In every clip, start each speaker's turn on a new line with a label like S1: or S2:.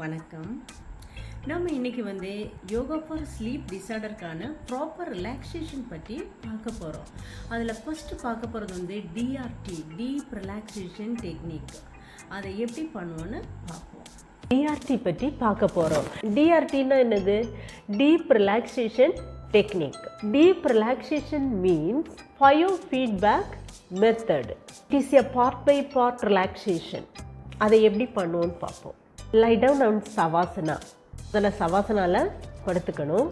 S1: வணக்கம். நம்ம இன்றைக்கி வந்து யோகா ஃபார் ஸ்லீப் டிசார்டருக்கான ப்ராப்பர் ரிலாக்ஸேஷன் பற்றி பார்க்க போகிறோம் அதில் ஃபஸ்ட்டு பார்க்க போகிறது வந்து டிஆர்டி டீப் ரிலாக்ஸேஷன் டெக்னிக் அதை எப்படி பண்ணுவோன்னு பார்ப்போம்.
S2: டிஆர்டி பற்றி பார்க்க போகிறோம் டிஆர்டின்னா என்னது? Deep relaxation technique deep relaxation means bio feedback method it is a part by part relaxation அதை எப்படி பண்ணுவோன்னு பார்ப்போம். லை டவுன் அண்ட் சவாசனா அதில் சவாசனாவில் படுத்துக்கணும்.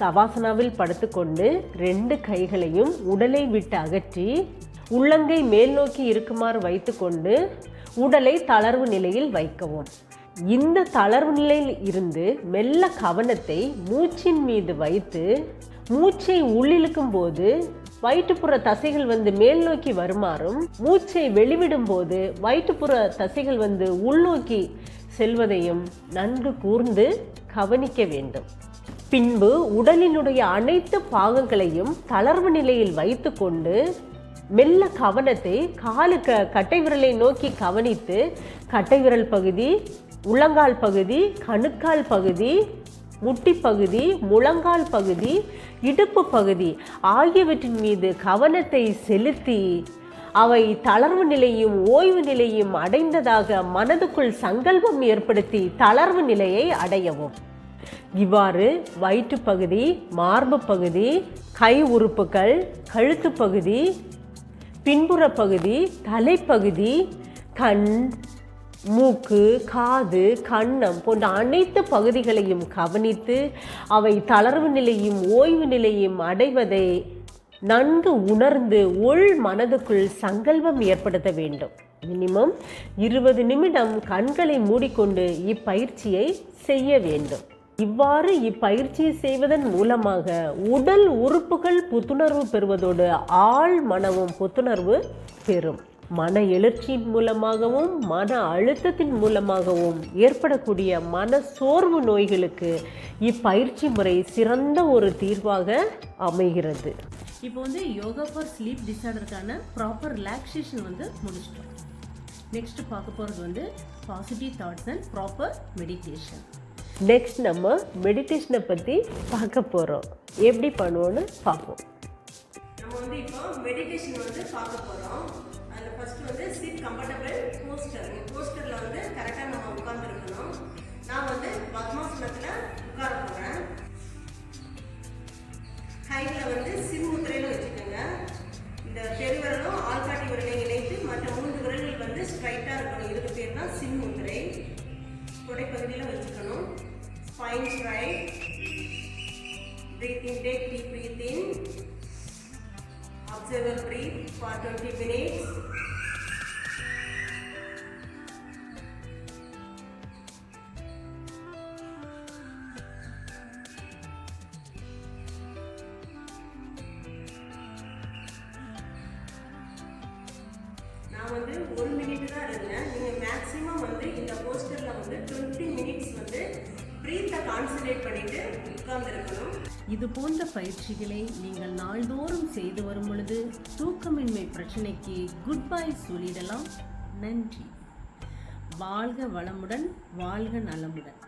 S2: சவாசனாவில் படுத்துக்கொண்டு ரெண்டு கைகளையும் உடலை விட்டு அகற்றி உள்ளங்கை மேல் நோக்கி இருக்குமாறு வைத்துக்கொண்டு உடலை தளர்வு நிலையில் வைக்கவும். இந்த தளர்வு நிலையில் இருந்து மெல்ல கவனத்தை மூச்சின் மீது வைத்து மூச்சை உள்ளிழுக்கும் போது வயிற்றுப்புற தசைகள் வந்து மேல் நோக்கி வருமாறும் மூச்சை வெளிவிடும் போது வயிற்றுப்புற தசைகள் வந்து உள்நோக்கி செல்வதையும் நன்கு கூர்ந்து கவனிக்க வேண்டும். பின்பு உடலினுடைய அனைத்து பாகங்களையும் தளர்வு நிலையில் வைத்துக்கொண்டு மெல்ல கவனத்தை காலுக்கு கட்டை விரலை நோக்கி கவனித்து கட்டை விரல் பகுதி உள்ளங்கால் பகுதி கணுக்கால் பகுதி முட்டி பகுதி முழங்கால் பகுதி இடுப்பு பகுதி ஆகியவற்றின் மீது கவனத்தை செலுத்தி அவை தளர்வு நிலையும் ஓய்வு நிலையும் அடைந்ததாக மனதுக்குள் சங்கல்பம் ஏற்படுத்தி தளர்வு நிலையை அடையவும். இவ்வாறு வயிற்று பகுதி மார்பு பகுதி கை உறுப்புகள் கழுத்து பகுதி பின்புற பகுதி தலைப்பகுதி கண் மூக்கு காது கன்னம் போன்ற அனைத்து பகுதிகளையும் கவனித்து அவை தளர்வு நிலையும் ஓய்வு நிலையும் அடைவதை நன்கு உணர்ந்து உள் மனதுக்குள் சங்கல்பம் ஏற்படுத்த வேண்டும். மினிமம் இருபது நிமிடம் கண்களை மூடிக்கொண்டு இப்பயிற்சியை செய்ய வேண்டும். இவ்வாறு இப்பயிற்சியை செய்வதன் மூலமாக உடல் உறுப்புகள் புத்துணர்வு பெறுவதோடு ஆள் மனமும் புத்துணர்வு பெறும். மன எழுச்சியின் மூலமாகவும் மன அழுத்தத்தின் மூலமாகவும் ஏற்படக்கூடிய மன சோர்வு நோய்களுக்கு இப்பயிற்சி முறை சிறந்த ஒரு தீர்வாக அமைகிறது.
S1: இப்போ வந்து யோகா ஃபார் ஸ்லீப் டிசார்டருக்கான ப்ராப்பர் ரிலாக்ஸேஷன் வந்து முடிச்சிட்டோம். நெக்ஸ்ட் பார்க்க போகிறது வந்து positive thoughts and proper meditation
S2: next நம்ம மெடிடேஷனை பற்றி பார்க்க போகிறோம் எப்படி பண்ணுவோன்னு பார்ப்போம்.
S3: நம்ம வந்து இப்போ மெடிடேஷன் வந்து பார்க்க போகிறோம் அதில் ஃபர்ஸ்ட் வந்து சிட் கம்ஃபர்டபுள் போஸ்டர் இந்த போஸ்டரில் வந்து கரெக்டாக நம்ம உட்காந்துருக்கணும் நான் வந்து பத்மாசனத்தில் spine right. breathe in take deep breathe in observe your breathe for 20 minutes. நான் வந்து ஒரு மினிட் தான் இருந்தேன். நீங்கள் மேக்ஸிமம் வந்து இந்த போஸ்டரில் வந்து டுவெண்ட்டி மினிட்ஸ் வந்து பிரீத்தை கான்சன்ட்ரேட் பண்ணிட்டு உட்கார்ந்துருக்கணும்.
S1: இது போன்ற பயிற்சிகளை நீங்கள் நாள்தோறும் செய்து வரும் பொழுது தூக்கமின்மை பிரச்சனைக்கு குட் பை சொல்லிடலாம். நன்றி. வாழ்க வளமுடன் வாழ்க நலமுடன்.